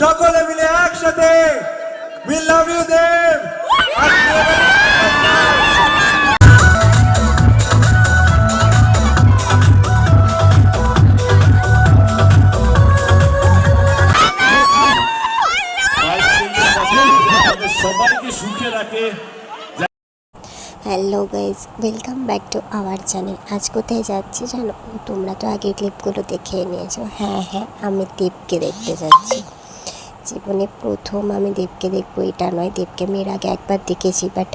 সকলে মিলে একসাথে উই লাভ ইউ দেব সবাইকে সুখে রাখে। Hello guys welcome back to our channel আজ কোথায় যাচ্ছি জানো? তোমরা তো আগে ক্লিপগুলো দেখে নিয়েছো। হ্যাঁ হ্যাঁ আমি দেবকে দেখতে যাচ্ছি। জীবনে প্রথম আমি দেবকে দেখব, এটা নয়। দেবকে আমি এর আগে একবার দেখেছি বাট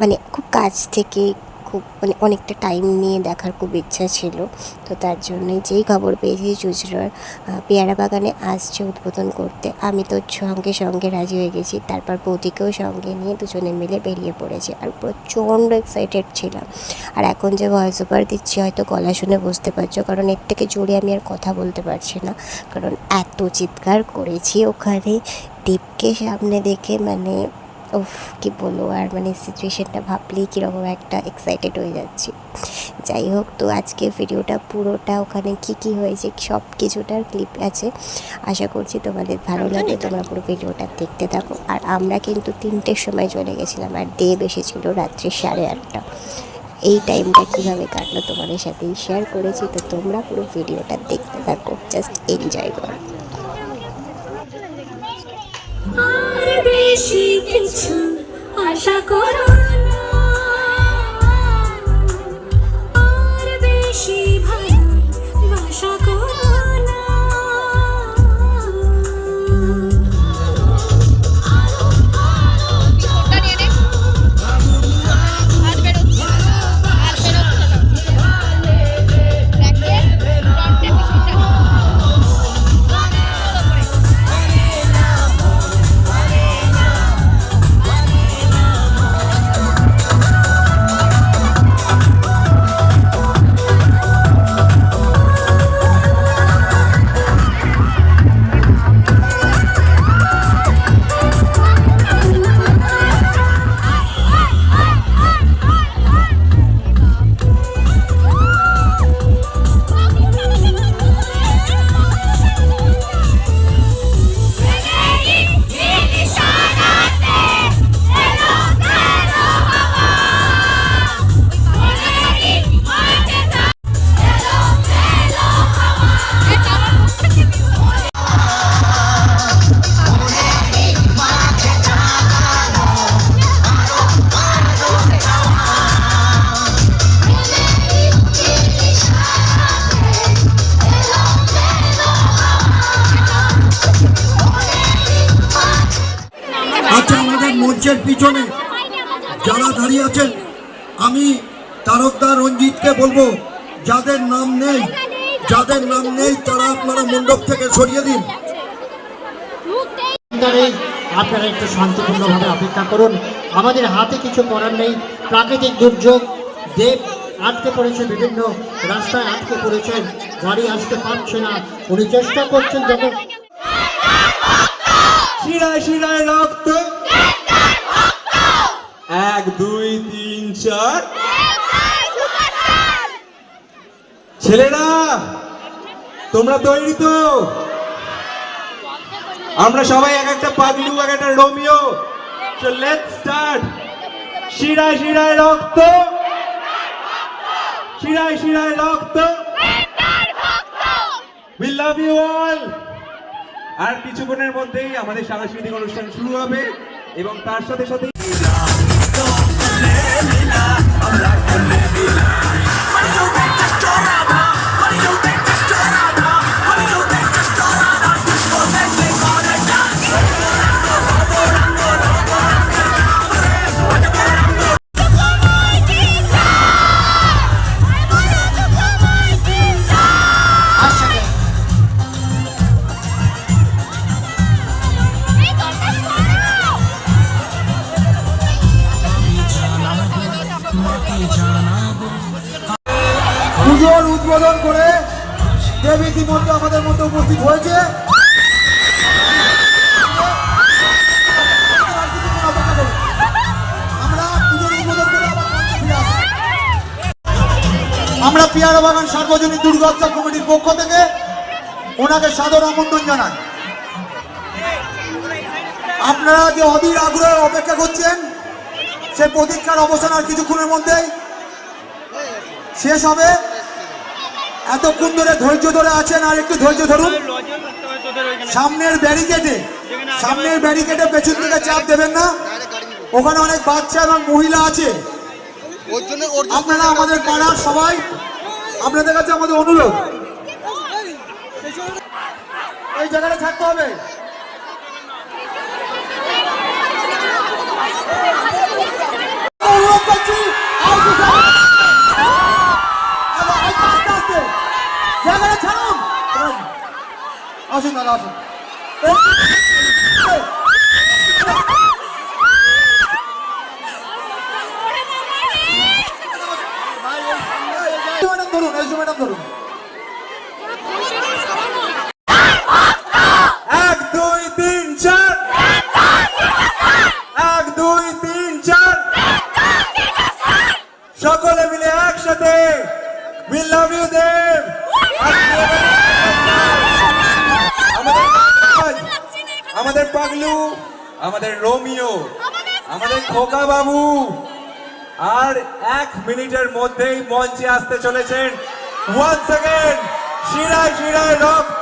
মানে খুব কাছ থেকে খুব মানে অনেকটা টাইম নিয়ে দেখার খুব ইচ্ছা ছিল। তো তার জন্যই যেই খবর পেয়েছি চুচড়ার পেয়ারা বাগানে আসছে উদ্বোধন করতে, আমি তো সঙ্গে সঙ্গে রাজি হয়ে গেছি। তারপর বৌদিকেও সঙ্গে নিয়ে দুজনে মিলে বেরিয়ে পড়েছি আর প্রচণ্ড এক্সাইটেড ছিলাম। আর এখন যে ভয়েস ওভার দিচ্ছি, হয়তো গলা শুনে বুঝতে পারছ, কারণ এর থেকে জোরে আমি আর কথা বলতে পারছি না। কারণ এত চিৎকার করেছি ওখানে। দীপকে সামনে দেখে মানে উফ কি বলব আর মানে সিচুয়েশনটা ভাবলেই কীরকম একটা এক্সাইটেড হয়ে যাচ্ছি। যাই হোক তো আজকে ভিডিওটা পুরোটা ওখানে কি কি হয়েছে সব কিছুটার ক্লিপ আছে। আশা করছি তোমাদের ভালো লাগবে তোমরা পুরো ভিডিওটা দেখতে থাকো। আর আমরা কিন্তু তিনটের সময় চলে গেছিলাম আর দেব এসেছিল রাত্রি সাড়ে আটটা। এই টাইমটা কীভাবে কাটলো তোমাদের সাথেই শেয়ার করেছি তো তোমরা পুরো ভিডিওটা দেখতে থাকো জাস্ট এনজয় করো। বেশি কিছু আশা করো মঞ্চের পিছনে যারা দাঁড়িয়ে আছেন, আমি তারকদা রঞ্জিতকে বলব, যাদের নাম নেই, যাদের নাম নেই, তারা আপনারা মণ্ডপ থেকে সরিয়ে দিন। আপনারা একটু শান্তিপূর্ণভাবে অপেক্ষা করুন। আমাদের হাতে কিছু করার নেই। প্রাকৃতিক দুর্যোগ, দেব আটকে পড়েছে বিভিন্ন রাস্তায় আটকে পড়েছেন। গাড়ি আসতে পারছে না। উনি চেষ্টা করছেন যত শিরায় শিরায় রক্ত এক দুই তিন চার ছেলেরা তোমরা তৈরি তো। আমরা সবাই এক একটা পাগলু এক একটা রোমিও। সো লেটস স্টার্ট শিরায় শিরায় রক্ত। শিরায় শিরায় রক্ত। উই লাভ ইউ অল আর কিছুক্ষণের মধ্যেই আমাদের সাংস্কৃতিক অনুষ্ঠান শুরু হবে। এবং তার সাথে সাথে দেব ইতিমধ্যে আমাদের মধ্যে উপস্থিত হয়েছে। আমরা পিয়ারা বাগান সার্বজনীন দুর্গোৎসব কমিটির পক্ষ থেকে ওনাকে সাদর আমন্ত্রণ জানাই। আপনারা যে অধীর আগ্রহে অপেক্ষা করছেন, সে প্রতীক্ষার অবসান আর কিছুক্ষণের মধ্যেই শেষ হবে। এতক্ষণ ধরে ধৈর্য ধরে আছেন আর একটু ধৈর্য ধরুন। সামনের ব্যারিকেডে সামনের ব্যারিকেডে পেছন থেকে চাপ দেবেন না। ওখানে অনেক বাচ্চা এবং মহিলা আছে। আপনারা আমাদের পাড়ার সবাই আপনাদের কাছে আমাদের অনুরোধ। এই জায়গাটা থাকতে হবে। আসুন দাদা আসুন। এক, দুই, তিন, চার। এক, দুই, তিন, চার। সকলে মিলে একসাথে উই লাভ ইউ দেব আমাদের পাগলু আমাদের রোমিও আমাদের খোকা বাবু। আর এক মিনিটের মধ্যেই মঞ্চে আসতে চলেছেন। ওয়ান সেকেন্ড শিরায় শিরায় রক্ত।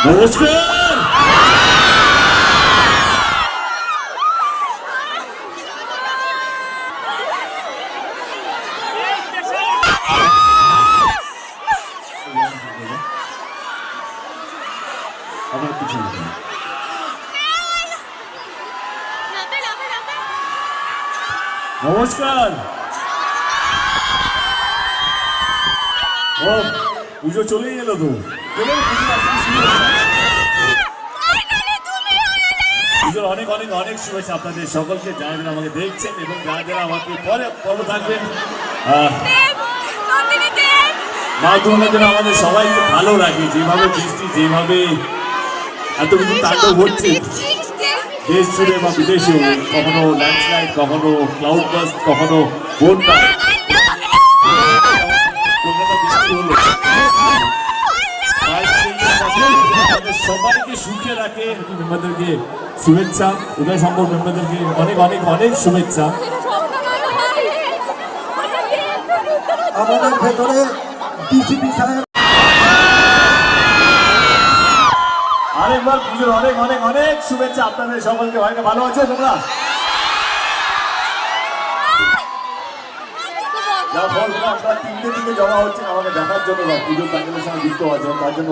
নমস্কার আমার পিছনে যান। নমস্কার ও পুজো চলেই এলো তো পুজোর অনেক অনেক অনেক শুভেচ্ছা আপনাদের সকলকে। যারা যারা আমাকে দেখছেন এবং যারা যারা আমাকে পরে পরে থাকবেন মা দুর্গা যেন আমাদের সবাইকে ভালো রাখে যেভাবে বৃষ্টি, যেভাবে এত কিছু তাণ্ডব হচ্ছে, দেশ জুড়ে বা বিদেশেও কখনো ল্যান্ডস্লাইড কখনো ক্লাউড বাস্ট কখনো বন্যা কলকাতা বৃষ্টি হলো তাই সেই জন্য আমাদের সবাইকে সুখে রাখে মেম্বারদেরকে শুভেচ্ছা উদয় সম্পর্ক মেম্বারদেরকে অনেক অনেক অনেক শুভেচ্ছা। আমাদের ভেতরে ডিসিপি সাহেব আরেকবার পুজোর অনেক অনেক অনেক শুভেচ্ছা আপনাদের সকলকে। ভাইকে ভালো আছো তোমরা? যা ফল আপনারা তিনটে দিকে জমা হচ্ছেন আমাকে দেখার জন্য বা পুজোর প্যান্ডেলের সঙ্গে যুক্ত হওয়ার জন্য তার জন্য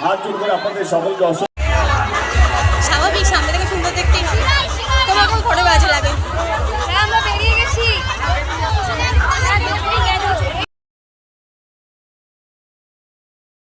হাত জোর করে আপনাদের সকলকে অসংখ্য